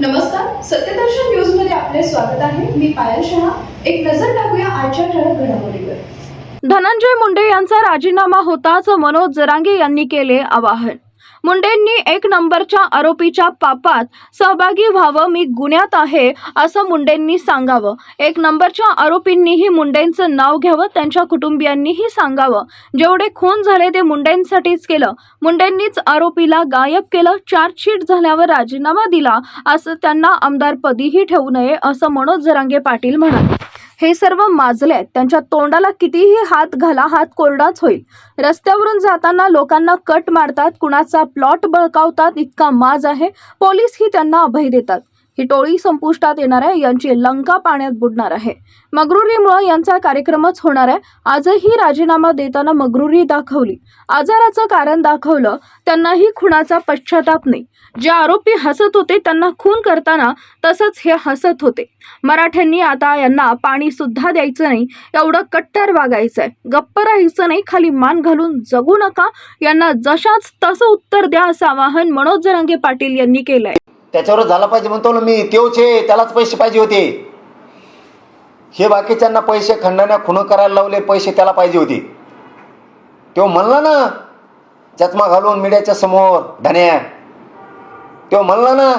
नमस्कार सत्यदर्शन न्यूजमध्ये आपले स्वागत आहे. मी पायल शहा. एक नजर टाकूया आजच्या ठळक घडामोडीवर. धनंजय मुंडे यांचा राजीनामा होताच मनोज जरांगे यांनी केले आवाहन. मुंडेंनी एक नंबरच्या आरोपीच्या पापात सहभागी व्हावं मी गुन्ह्यात आहे असं मुंडेंनी सांगावं. एक नंबरच्या आरोपींनीही मुंडेंचं नाव घ्यावं त्यांच्या कुटुंबियांनीही सांगावं. जेवढे खून झाले ते मुंडेंसाठीच केलं. मुंडेंनीच आरोपीला गायब केलं चार्जशीट झाल्यावर राजीनामा दिला असं त्यांना आमदारपदीही ठेवू नये असं मनोज जरांगे पाटील म्हणाले. हे सर्व माजले त्यांच्या तोंडाला कितीही हात घाला हात कोरडाच होईल. रस्त्यावरून जाताना लोकांना कट मारतात कुणाचा प्लॉट बळकावतात इतका माज आहे. पोलीसही त्यांना अभय देतात. ही टोळी संपुष्टात येणार आहे यांची लंका पाण्यात बुडणार आहे. मगरुरीमुळे यांचा कार्यक्रमच होणार आहे. आजही राजीनामा देताना मगरुरी दाखवली. आजाराचं कारण दाखवलं त्यांनाही खुनाचा पश्चाताप नाही. जे आरोपी हसत होते त्यांना खून करताना तसंच हे हसत होते. मराठ्यांनी आता यांना पाणी सुद्धा द्यायचं नाही एवढं कट्टर वागायचंय. गप्प राहायचं नाही खाली मान घालून जगू नका. यांना जशाच तसं उत्तर द्या असं आवाहन मनोज जरांगे पाटील यांनी केलंय. त्याच्यावर झाला पाहिजे म्हणतो ना मी तेवच आहे त्यालाच पैसे पाहिजे होते. हे बाकीच्यांना पैसे खंडण्या खुणं करायला लावले पैसे त्याला पाहिजे होते. तो म्हणला ना चष्मा घालून मीडियाच्या समोर धन्या. तो म्हणला ना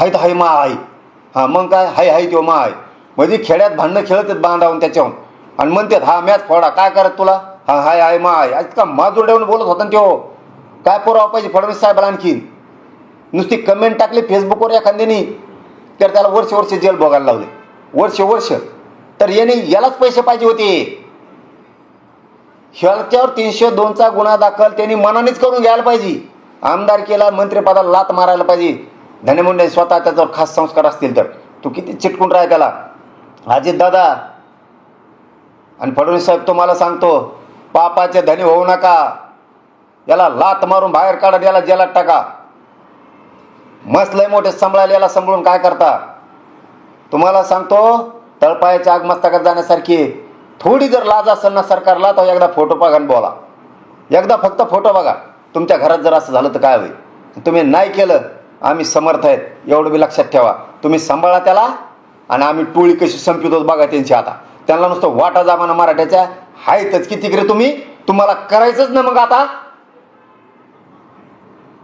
हाय तर हाय मा हाय हां मग काय हाय हाय तो मा हाय म्हणजे खेड्यात भांडणं खेळत आहेत बांधावून त्याच्याहून. आणि म्हणतात हा मॅच फोडा काय करत तुला? हा हाय हाय मा आय आज का माजुरड्यावरून बोलत होता ना तो काय पुरावा पाहिजे फडणवीस साहेबाला आणखीन? नुसती कमेंट टाकली फेसबुकवर एखाद्याने तर त्याला वर्ष वर्ष जेल बघायला लावले. वर्ष वर्ष. तर याने यालाच पैसे पाहिजे होते. ह्याच्यावर तीनशे दोनचा गुन्हा दाखल त्यांनी मनानेच करून घ्यायला पाहिजे. आमदार केला मंत्रिपदाला लात मारायला पाहिजे. धनमुंडे स्वतः त्याच्यावर खास संस्कार असतील तर. तू किती चिटकून राह त्याला. अजित दादा आणि फडणवीस साहेब तुम्हाला सांगतो पापाचे धनी होऊ नका. याला लात मारून बाहेर काढा याला जेलात टाका. मस्त लय मोठे संभळालेला संभळून सांभाळून काय करता? तुम्हाला सांगतो तळपायाच्या आगमस्तकात जाण्यासारखी. थोडी जर लाज असेल ना सरकारला तर एकदा फोटो बघा आणि बोला. एकदा फक्त फोटो बघा. तुमच्या घरात जर असं झालं तर काय होईल? तुम्ही नाही केलं आम्ही समर्थ आहेत. एवढं बी लक्षात ठेवा. तुम्ही सांभाळा त्याला आणि आम्ही टोळी कशी संपितो बघा त्यांची आता. त्यांना नुसतं वाटा जामाना मराठ्याच्या. आहेतच किती करे तुम्ही? तुम्हाला करायचंच ना मग आता.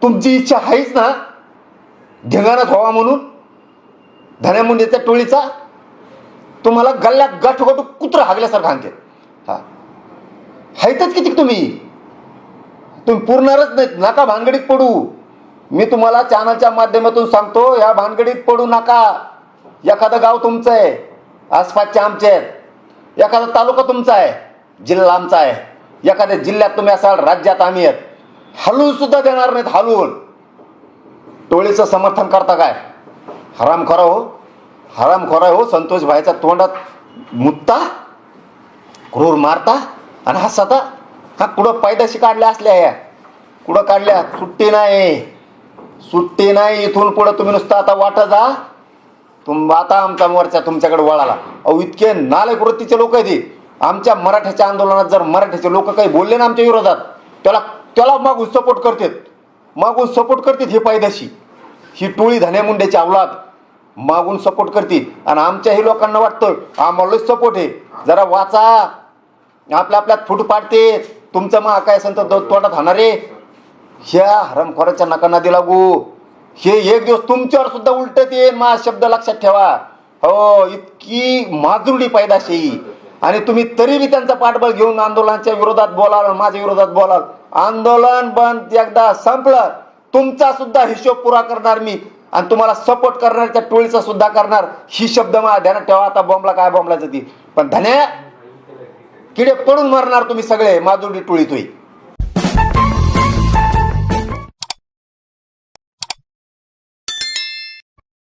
तुमची इच्छा आहेच ना. ढिंगाणच व्हावा म्हणून. धन्या मुंडेच्या टोळीचा. तुम्हाला गल्ल्यात गाठोगाठू कुत्र हागल्यासारखं आणते हा. हायतच किती तुम्ही? तुम्ही पुरणारच नाहीत. नका भानगडीत पडू. मी तुम्हाला चॅनलच्या माध्यमातून सांगतो ह्या भानगडीत पडू नका. एखादं गाव तुमचं आहे. आसपासचे आमचे आहेत. एखादा तालुका तुमचा आहे. जिल्हा आमचा आहे. एखाद्या जिल्ह्यात तुम्ही असाल राज्यात आम्ही आहेत. हलवून सुद्धा देणार नाहीत हलवून. टोळीचं समर्थन करता काय? हराम खरा हो. हराम खरा हो संतोष भाईचा तोंडात मुत्ता क्रूर मारता आणि हसता हा कुठं पायदाशी काढल्या असल्या या? कुठं काढल्या? सुट्टी नाही. सुट्टी नाही इथून पुढं तुम्ही नुसतं आता वाटत जा. तुम आता आमचा मोर्चा तुमच्याकडे वळाला. अहो इतके नालायक वृत्तीचे लोक आहेत हे. आमच्या मराठ्याच्या आंदोलनात जर मराठ्याचे लोक काही बोलले ना आमच्या विरोधात त्याला त्याला मागून सपोर्ट करतात. मागून सपोर्ट करतात हे पायदाशी. ही टोळी धन्या मुंड्याची अवलाद. मागून सपोर्ट करते आणि आमच्याही लोकांना वाटतं आम्हालाच सपोर्ट आहे. जरा वाचा. आपल्या आपल्यात फूट पाडते. तुमचं मग काय संत तोंडात रे ह्या हरमखोराच्या नकांना दिला गु हे एक दिवस तुमच्यावर सुद्धा उलटत येईल मा शब्द लक्षात ठेवा. हो इतकी माजुरडी पैदाशी. आणि तुम्ही तरी बी त्यांचा पाठबळ घेऊन आंदोलनाच्या विरोधात बोलाल माझ्या विरोधात बोलाल. आंदोलन बंद एकदा संपलं. तुमचा सुद्धा हिशोब पुरा करणार मी आणि तुम्हाला सपोर्ट करणार त्या टोळीचा सुद्धा करणार. ही शब्द मला ध्यानात ठेवा आता बॉम्बला काय बॉम्बला ती पण धन्या किडे पडून मरणार तुम्ही सगळे माधुरी टोळी तुम्ही